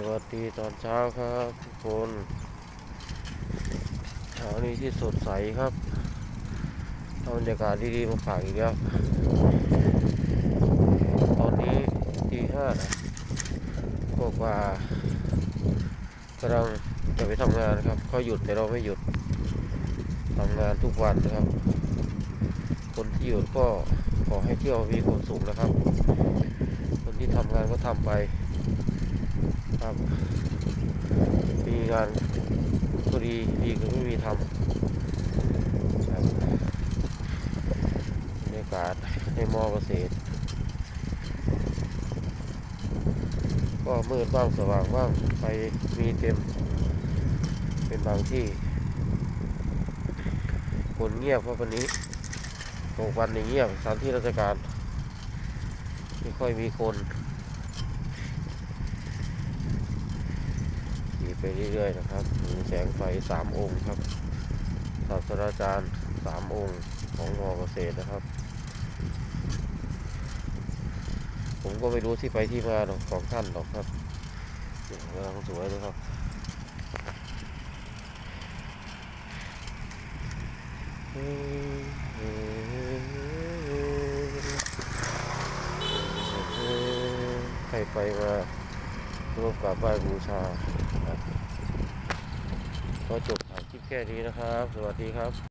สวัสดีตอนเช้าครับทุกคนเช้านี้ที่สดใสครับเอาบรรยากาศดีๆมาฝากอีกแล้วตอนนี้ตีห้านะกว่ากำลังจะไปทำงานครับเขาหยุดแต่เราไม่หยุดทำงานทุกวันนะครับ คนที่หยุดก็ขอให้เที่ยวมีความสุขนะครับ คนที่ทำงานก็ทำไป ครับมีงานก็ดีดีก็ไม่มีทำครับบรรยากาศในมอเกษตร ก็มืดบ้างสว่างบ้างไฟมีเต็ม เป็นบางที่คนเงียบเพราะวันนี้หกวันนี้เงียบสถานที่ราชการ ไม่ค่อยมีคน ไปเรื่อยๆนะครับมีแสงไฟสามองค์ครับศาสตราจารย์สามองค์ของมอเกษตรนะครับ ผมก็ไม่รู้ที่ไปที่มาของท่านหรอกครับเนี่ยกำลังสวยเลยครับใครไปมา ร่วมกราบไหว้บูชาก็จบถ่ายคลิปแค่นี้นะครับ สวัสดีครับ